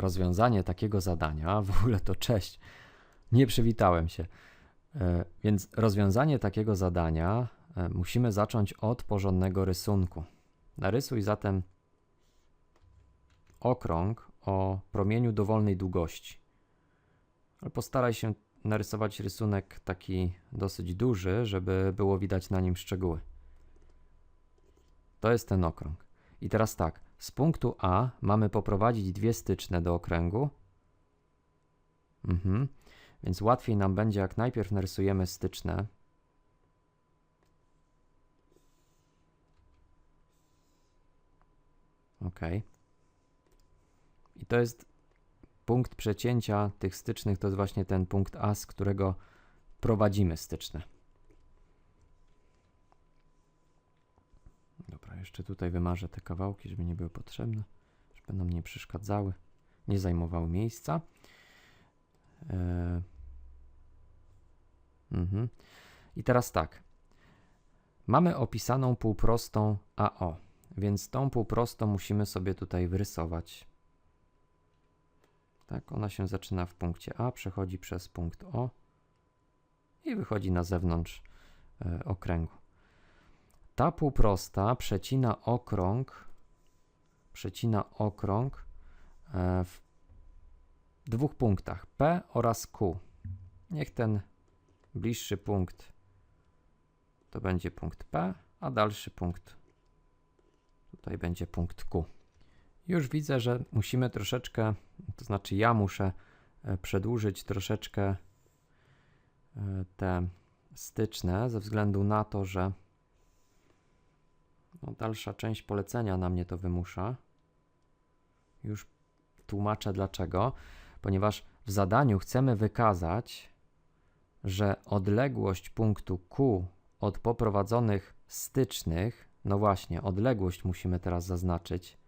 rozwiązanie takiego zadania, w ogóle to cześć, nie przywitałem się. E, Więc rozwiązanie takiego zadania e, musimy zacząć od porządnego rysunku. Narysuj zatem okrąg o promieniu dowolnej długości. Postaraj się narysować rysunek taki dosyć duży, żeby było widać na nim szczegóły. To jest ten okrąg. I teraz tak, z punktu A mamy poprowadzić dwie styczne do okręgu. Mhm. Więc łatwiej nam będzie, jak najpierw narysujemy styczne. Ok. I to jest punkt przecięcia tych stycznych, to jest właśnie ten punkt A, z którego prowadzimy styczne. Dobra, jeszcze tutaj wymarzę te kawałki, żeby nie były potrzebne, żeby nam nie przeszkadzały, nie zajmowały miejsca. E, mhm. I teraz tak. Mamy opisaną półprostą AO, więc tą półprostą musimy sobie tutaj wyrysować. Tak, ona się zaczyna w punkcie A, przechodzi przez punkt O i wychodzi na zewnątrz e, okręgu. Ta półprosta przecina okrąg, przecina okrąg e, w dwóch punktach P oraz Q. Niech ten bliższy punkt to będzie punkt P, a dalszy punkt tutaj będzie punkt Q. Już widzę, że musimy troszeczkę, to znaczy ja muszę e, przedłużyć troszeczkę e, te styczne ze względu na to, że no, dalsza część polecenia na mnie to wymusza. Już tłumaczę dlaczego. Ponieważ w zadaniu chcemy wykazać, że odległość punktu Q od poprowadzonych stycznych, no właśnie, odległość musimy teraz zaznaczyć,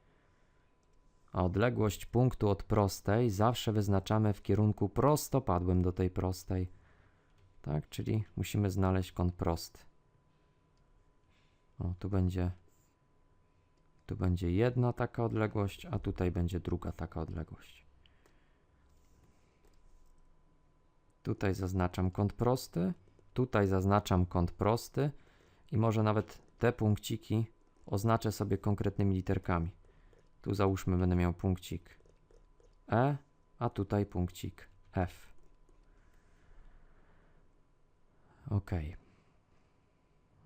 a odległość punktu od prostej zawsze wyznaczamy w kierunku prostopadłym do tej prostej. Tak, czyli musimy znaleźć kąt prosty. O, tu będzie tu będzie jedna taka odległość, a tutaj będzie druga taka odległość. Tutaj zaznaczam kąt prosty, tutaj zaznaczam kąt prosty i może nawet te punkciki oznaczę sobie konkretnymi literkami. Tu załóżmy będę miał punkcik E, a tutaj punkcik F. OK.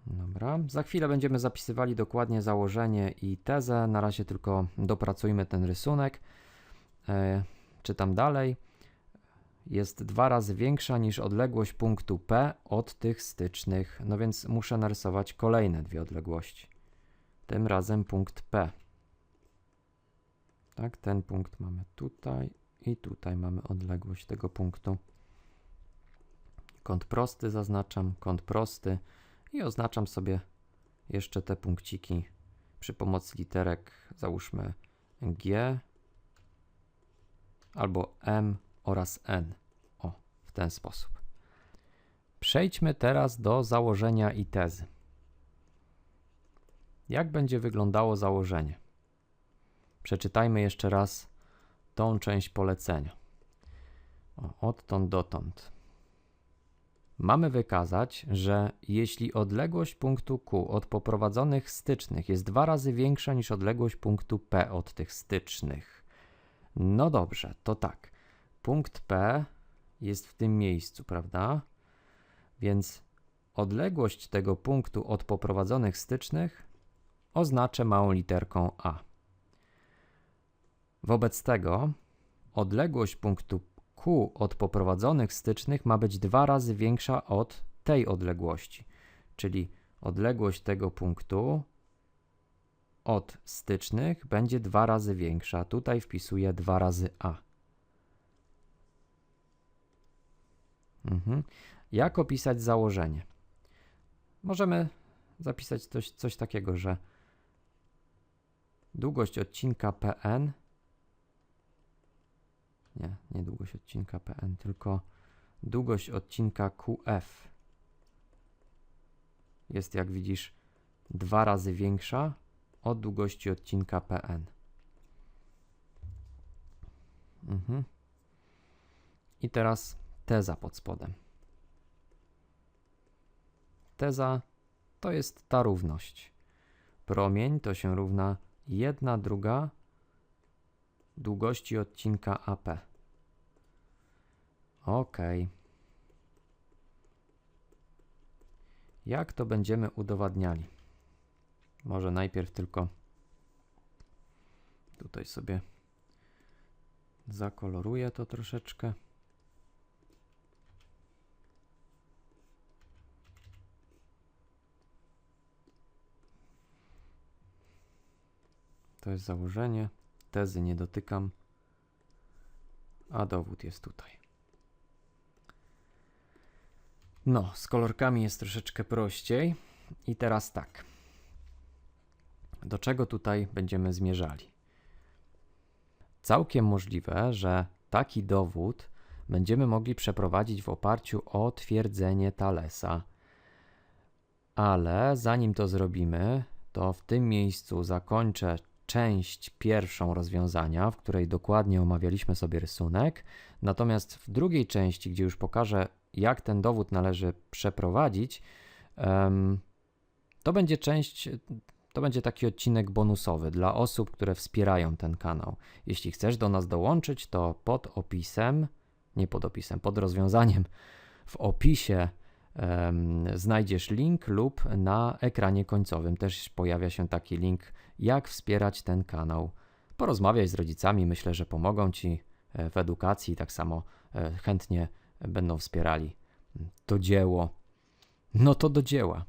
Dobra, za chwilę będziemy zapisywali dokładnie założenie i tezę. Na razie tylko dopracujmy ten rysunek. E, czytam dalej. Jest dwa razy większa niż odległość punktu P od tych stycznych, no więc muszę narysować kolejne dwie odległości. Tym razem punkt P. Tak, ten punkt mamy tutaj i tutaj mamy odległość tego punktu. Kąt prosty zaznaczam, kąt prosty i oznaczam sobie jeszcze te punkciki przy pomocy literek, załóżmy G albo M oraz N. O, w ten sposób. Przejdźmy teraz do założenia i tezy. Jak będzie wyglądało założenie? Przeczytajmy jeszcze raz tą część polecenia. O, odtąd dotąd. Mamy wykazać, że jeśli odległość punktu Q od poprowadzonych stycznych jest dwa razy większa niż odległość punktu P od tych stycznych. No dobrze, to tak. Punkt P jest w tym miejscu, prawda? Więc odległość tego punktu od poprowadzonych stycznych oznaczę małą literką A. Wobec tego odległość punktu Q od poprowadzonych stycznych ma być dwa razy większa od tej odległości, czyli odległość tego punktu od stycznych będzie dwa razy większa. Tutaj wpisuję dwa razy A. Mhm. Jak opisać założenie? Możemy zapisać coś, coś takiego, że długość odcinka PN nie, długość odcinka PN, tylko długość odcinka QF jest, jak widzisz, dwa razy większa od długości odcinka PN. Mhm. I teraz teza pod spodem. Teza to jest ta równość. Promień to się równa 1 druga długości odcinka AP. Ok. Jak to będziemy udowadniali? Może najpierw tylko tutaj sobie zakoloruję to troszeczkę. To jest założenie. Tezy nie dotykam, a dowód jest tutaj. No, z kolorkami jest troszeczkę prościej. I teraz tak. Do czego tutaj będziemy zmierzali? Całkiem możliwe, że taki dowód będziemy mogli przeprowadzić w oparciu o twierdzenie Thalesa. Ale zanim to zrobimy, to w tym miejscu zakończę część pierwszą rozwiązania, w której dokładnie omawialiśmy sobie rysunek. Natomiast w drugiej części, gdzie już pokażę, jak ten dowód należy przeprowadzić, to będzie część, to będzie taki odcinek bonusowy dla osób, które wspierają ten kanał. Jeśli chcesz do nas dołączyć, to pod opisem, nie pod opisem, pod rozwiązaniem w opisie em, znajdziesz link lub na ekranie końcowym też pojawia się taki link, jak wspierać ten kanał. Porozmawiaj z rodzicami, myślę, że pomogą ci e, w edukacji, tak samo e, chętnie będą wspierali to dzieło. No to do dzieła.